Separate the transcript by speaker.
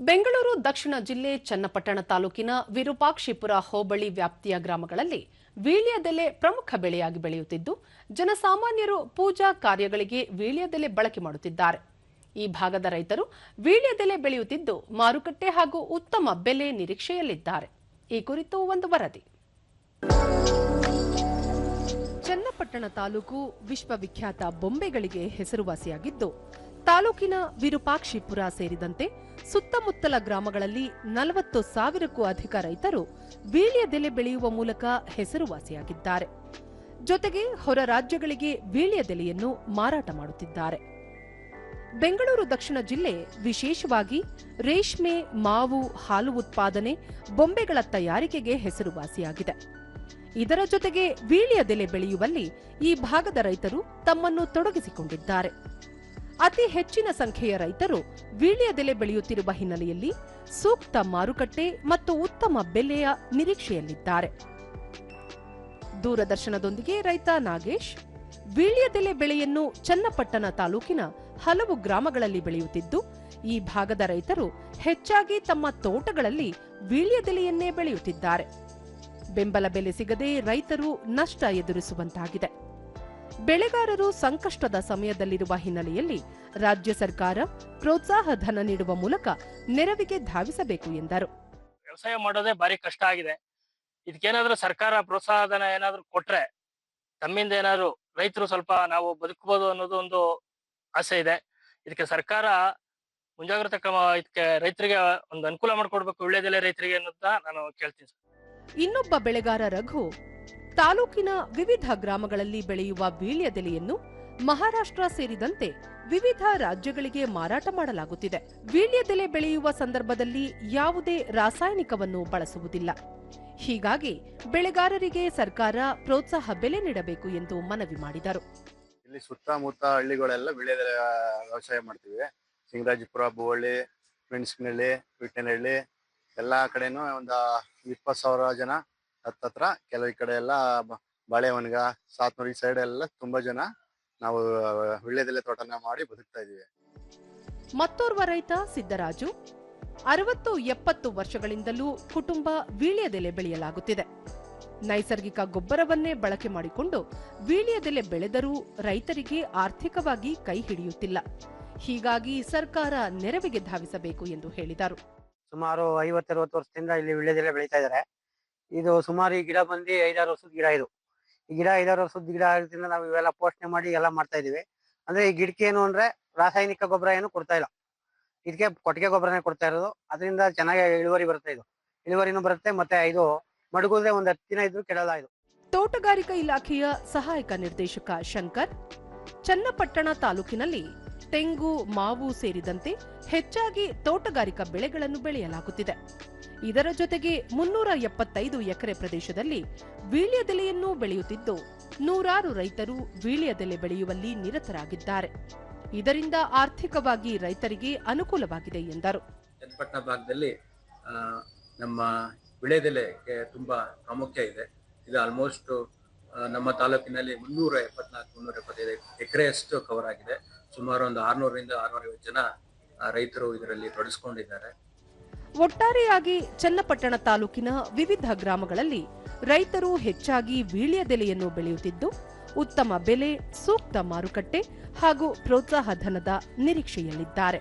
Speaker 1: ಬೆಂಗಳೂರು, ದಕ್ಷಿಣ ಜಿಲ್ಲೆ, ಚನ್ನಪಟ್ಟಣ ತಾಲೂಕಿನ ವಿರೂಪಾಕ್ಷಿಪುರ ಹೋಬಳಿ ವ್ಯಾಪ್ತಿಯ ಗ್ರಾಮಗಳಲ್ಲಿ ವೀಳ್ಯದೆಲೆ ಪ್ರಮುಖ ಬೆಳೆಯಾಗಿ ಬೆಳೆಯುತ್ತಿದ್ದು, ಜನಸಾಮಾನ್ಯರು ಪೂಜಾ ಕಾರ್ಯಗಳಿಗೆ ವೀಳ್ಯದೆಲೆ ಬಳಕೆ ಮಾಡುತ್ತಿದ್ದಾರೆ. ಈ ಭಾಗದ ರೈತರು ವೀಳ್ಯದೆಲೆ ಬೆಳೆಯುತ್ತಿದ್ದು, ಮಾರುಕಟ್ಟೆ ಹಾಗೂ ಉತ್ತಮ ಬೆಲೆ ನಿರೀಕ್ಷೆಯಲ್ಲಿದ್ದಾರೆ. ಈ ಕುರಿತು ಒಂದು ವರದಿ. ಚನ್ನಪಟ್ಟಣ ತಾಲೂಕು ವಿಶ್ವವಿಖ್ಯಾತ ಬೊಂಬೆಗಳಿಗೆ ಹೆಸರುವಾಸಿಯಾಗಿದ್ದು ತಾಲೂಕಿನ ವಿರೂಪಾಕ್ಷಿಪುರ ಸೇರಿದಂತೆ ಸುತ್ತಮುತ್ತಲ ಗ್ರಾಮಗಳಲ್ಲಿ ನಲವತ್ತು ಸಾವಿರಕ್ಕೂ ಅಧಿಕ ರೈತರು ವೀಳ್ಯದೆಲೆ ಬೆಳೆಯುವ ಮೂಲಕ ಹೆಸರುವಾಸಿಯಾಗಿದ್ದಾರೆ. ಜೊತೆಗೆ ಹೊರ ರಾಜ್ಯಗಳಿಗೆ ವೀಳ್ಯದೆಲೆಯನ್ನು ಮಾರಾಟ ಮಾಡುತ್ತಿದ್ದಾರೆ. ಬೆಂಗಳೂರು ದಕ್ಷಿಣ ಜಿಲ್ಲೆ ವಿಶೇಷವಾಗಿ ರೇಷ್ಮೆ, ಮಾವು, ಹಾಲು ಉತ್ಪಾದನೆ, ಬೊಂಬೆಗಳ ತಯಾರಿಕೆಗೆ ಹೆಸರುವಾಸಿಯಾಗಿದೆ. ಇದರ ಜೊತೆಗೆ ವೀಳ್ಯದೆಲೆ ಬೆಳೆಯುವಲ್ಲಿ ಈ ಭಾಗದ ರೈತರು ತಮ್ಮನ್ನು ತೊಡಗಿಸಿಕೊಂಡಿದ್ದಾರೆ. ಅತಿ ಹೆಚ್ಚಿನ ಸಂಖ್ಯೆಯ ರೈತರು ವೀಳ್ಯದೆಲೆ ಬೆಳೆಯುತ್ತಿರುವ ಹಿನ್ನೆಲೆಯಲ್ಲಿ ಸೂಕ್ತ ಮಾರುಕಟ್ಟೆ ಮತ್ತು ಉತ್ತಮ ಬೆಲೆಯ ನಿರೀಕ್ಷೆಯಲ್ಲಿದ್ದಾರೆ. ದೂರದರ್ಶನದೊಂದಿಗೆ ರೈತ ನಾಗೇಶ್ ವೀಳ್ಯದೆಲೆ ಬೆಳೆಯನ್ನು ಚನ್ನಪಟ್ಟಣ ತಾಲೂಕಿನ ಹಲವು ಗ್ರಾಮಗಳಲ್ಲಿ ಬೆಳೆಯುತ್ತಿದ್ದು, ಈ ಭಾಗದ ರೈತರು ಹೆಚ್ಚಾಗಿ ತಮ್ಮ ತೋಟಗಳಲ್ಲಿ ವೀಳ್ಯದೆಲೆಯನ್ನೇ ಬೆಳೆಯುತ್ತಿದ್ದಾರೆ. ಬೆಂಬಲ ಬೆಲೆ ಸಿಗದೆ ರೈತರು ನಷ್ಟ ಎದುರಿಸುವಂತಾಗಿದೆ. ಬೆಳೆಗಾರರು ಸಂಕಷ್ಟದ ಸಮಯದಲ್ಲಿರುವ ಹಿನ್ನೆಲೆಯಲ್ಲಿ ರಾಜ್ಯ ಸರ್ಕಾರ ಪ್ರೋತ್ಸಾಹ ಧನ ನೀಡುವ ಮೂಲಕ ನೆರವಿಗೆ ಧಾವಿಸಬೇಕು ಎಂದರು.
Speaker 2: ವ್ಯವಸಾಯ ಮಾಡೋದೇ ಭಾರಿ ಕಷ್ಟ ಆಗಿದೆ. ಇದಕ್ಕೇನಾದ್ರೂ ಸರ್ಕಾರ ಪ್ರೋತ್ಸಾಹಧನ ಏನಾದ್ರೂ ಕೊಟ್ರೆ ತಮ್ಮಿಂದ ಏನಾದ್ರು ರೈತರು ಸ್ವಲ್ಪ ನಾವು ಬದುಕಬಹುದು ಅನ್ನೋದು ಒಂದು ಆಸೆ ಇದೆ. ಇದಕ್ಕೆ ಸರ್ಕಾರ ಮುಂಜಾಗ್ರತಾ ಕ್ರಮ ಇದಕ್ಕೆ ರೈತರಿಗೆ ಒಂದು ಅನುಕೂಲ ಮಾಡ್ಕೊಡ್ಬೇಕು ಒಳ್ಳೇದೆಲೆ ರೈತರಿಗೆ ಅನ್ನೋದನ್ನ ನಾನು ಕೇಳ್ತೀನಿ
Speaker 1: ಇನ್ನೊಬ್ಬ ಬೆಳೆಗಾರ ರಘು ತಾಲೂಕಿನ ವಿವಿಧ ಗ್ರಾಮಗಳಲ್ಲಿ ಬೆಳೆಯುವ ವೀಳ್ಯದೆಲೆಯನ್ನು ಮಹಾರಾಷ್ಟ್ರ ಸೇರಿದಂತೆ ವಿವಿಧ ರಾಜ್ಯಗಳಿಗೆ ಮಾರಾಟ ಮಾಡಲಾಗುತ್ತಿದೆ. ವೀಳ್ಯದೆಲೆ ಬೆಳೆಯುವ ಸಂದರ್ಭದಲ್ಲಿ ಯಾವುದೇ ರಾಸಾಯನಿಕವನ್ನು ಬಳಸುವುದಿಲ್ಲ. ಹೀಗಾಗಿ ಬೆಳೆಗಾರರಿಗೆ ಸರ್ಕಾರ ಪ್ರೋತ್ಸಾಹ ಬೆಲೆ ನೀಡಬೇಕು ಎಂದು ಮನವಿ ಮಾಡಿದರು.
Speaker 3: ಇಲ್ಲಿ ಸುತ್ತಮುತ್ತ ಹಳ್ಳಿಗಳೆಲ್ಲ ವೀಳ್ಯದೆಲೆ ವ್ಯವಸಾಯ ಮಾಡ್ತೀವಿ. ಸಿಂಗರಾಜಪುರ ಬೋಳೆ ಮೆಣಸಿನಹಳ್ಳಿ ಪಿಟ್ಟನಹಳ್ಳಿ ಎಲ್ಲಾ ಕಡೆನೂ ಒಂದು ಇಪ್ಪತ್ತು ಸಾವಿರ ಜನ ಹತ್ತತ್ರ. ಕೆಲವು ಈ ಕಡೆ ಎಲ್ಲ ಬ- ಬಾಳೆವನ್ಗ ಸಾತ್ನೂರ್ ಈ ಸೈಡ್ ಎಲ್ಲ ತುಂಬಾ ಜನ ನಾವು ವಿಳ್ಯದೆಲೆ ತೋಟನ ಮಾಡಿ ಬದುಕ್ತಾ ಇದೀವಿ
Speaker 1: ಮತ್ತೋರ್ವ ರೈತ ಸಿದ್ದರಾಜು ಅರವತ್ತು ಎಪ್ಪತ್ತು ವರ್ಷಗಳಿಂದಲೂ ಕುಟುಂಬ ವೀಳ್ಯದೆಲೆ ಬೆಳೆಯಲಾಗುತ್ತಿದೆ. ನೈಸರ್ಗಿಕ ಗೊಬ್ಬರವನ್ನೇ ಬಳಕೆ ಮಾಡಿಕೊಂಡು ವೀಳ್ಯದೆಲೆ ಬೆಳೆದರೂ ರೈತರಿಗೆ ಆರ್ಥಿಕವಾಗಿ ಕೈ ಹಿಡಿಯುತ್ತಿಲ್ಲ. ಹೀಗಾಗಿ ಸರ್ಕಾರ ನೆರವಿಗೆ ಧಾವಿಸಬೇಕು ಎಂದು ಹೇಳಿದರು.
Speaker 4: ಸುಮಾರು ಐವತ್ತರವತ್ತು ವರ್ಷದಿಂದ ಇಲ್ಲಿ ವೀಳ್ಯದೆಲೆ ಬೆಳೀತಾ ಇದ್ದಾರೆ. ಇದು ಸುಮಾರು ಈ ಗಿಡ ಬಂದು ಐದಾರು ವರ್ಷದ ಗಿಡ ಇದು. ಈ ಗಿಡ ಐದಾರು ವರ್ಷದ ಗಿಡ ಆಗಿದ್ರಿಂದ ನಾವು ಇವೆಲ್ಲ ಪೋಷಣೆ ಮಾಡಿ ಎಲ್ಲ ಮಾಡ್ತಾ ಇದೀವಿ ಅಂದ್ರೆ ಈ ಗಿಡಕ್ಕೆ ಏನು ಅಂದ್ರೆ ರಾಸಾಯನಿಕ ಗೊಬ್ಬರ ಏನು ಕೊಡ್ತಾ ಇಲ್ಲ. ಇದಕ್ಕೆ ಕೊಟ್ಟಿಗೆ ಗೊಬ್ಬರನೇ ಕೊಡ್ತಾ ಇರೋದು. ಅದರಿಂದ ಚೆನ್ನಾಗಿ ಇಳುವರಿ ಬರುತ್ತೆ ಇದು. ಇಳುವರಿನೂ ಬರುತ್ತೆ ಮತ್ತೆ ಇದು ಮಡಗುದ್ರೆ ಒಂದ್ ಹತ್ತು ದಿನ ಇದ್ರು ಕೆಡಲ್ಲ ಇದು.
Speaker 1: ತೋಟಗಾರಿಕಾ ಇಲಾಖೆಯ ಸಹಾಯಕ ನಿರ್ದೇಶಕ ಶಂಕರ್, ಚನ್ನಪಟ್ಟಣ ತಾಲೂಕಿನಲ್ಲಿ ತೆಂಗು, ಮಾವು ಸೇರಿದಂತೆ ಹೆಚ್ಚಾಗಿ ತೋಟಗಾರಿಕಾ ಬೆಳೆಗಳನ್ನು ಬೆಳೆಯಲಾಗುತ್ತಿದೆ. ಇದರ ಜೊತೆಗೆ ಮುನ್ನೂರ ಎಪ್ಪತ್ತೈದು ಎಕರೆ ಪ್ರದೇಶದಲ್ಲಿ ವೀಳ್ಯದೆಲೆಯನ್ನೂ ಬೆಳೆಯುತ್ತಿದ್ದು, ನೂರಾರು ರೈತರು ವೀಳ್ಯದೆಲೆ ಬೆಳೆಯುವಲ್ಲಿ ನಿರತರಾಗಿದ್ದಾರೆ. ಇದರಿಂದ ಆರ್ಥಿಕವಾಗಿ ರೈತರಿಗೆ ಅನುಕೂಲವಾಗಿದೆ ಎಂದರು.
Speaker 5: ಭಾಗದಲ್ಲಿ ನಮ್ಮ ವಿಳೆದೆಲೆಗೆ ತುಂಬಾ ಪ್ರಾಮುಖ್ಯ ಇದೆ. ಇದು ಆಲ್ಮೋಸ್ಟ್ ನಮ್ಮ ತಾಲೂಕಿನಲ್ಲಿ ಮುನ್ನೂರ ಎಪ್ಪತ್ನಾಲ್ಕು, ಮುನ್ನೂರ ಎಪ್ಪತ್ತೈದು ಎಕರೆಯಷ್ಟು ಕವರ್ ಆಗಿದೆ. ಸುಮಾರು ಒಂದು ಆರ್ನೂರರಿಂದ ಆರ್ನೂರೈವತ್ತು ಜನ ರೈತರು ಇದರಲ್ಲಿ ತೊಡಗಿಸ್ಕೊಂಡಿದ್ದಾರೆ
Speaker 1: ಒಟ್ಟಾರೆಯಾಗಿ ಚನ್ನಪಟ್ಟಣ ತಾಲೂಕಿನ ವಿವಿಧ ಗ್ರಾಮಗಳಲ್ಲಿ ರೈತರು ಹೆಚ್ಚಾಗಿ ವೀಳ್ಯದೆಲೆಯನ್ನು ಬೆಳೆಯುತ್ತಿದ್ದು, ಉತ್ತಮ ಬೆಲೆ, ಸೂಕ್ತ ಮಾರುಕಟ್ಟೆ ಹಾಗೂ ಪ್ರೋತ್ಸಾಹ ಧನದ ನಿರೀಕ್ಷೆಯಲ್ಲಿದ್ದಾರೆ.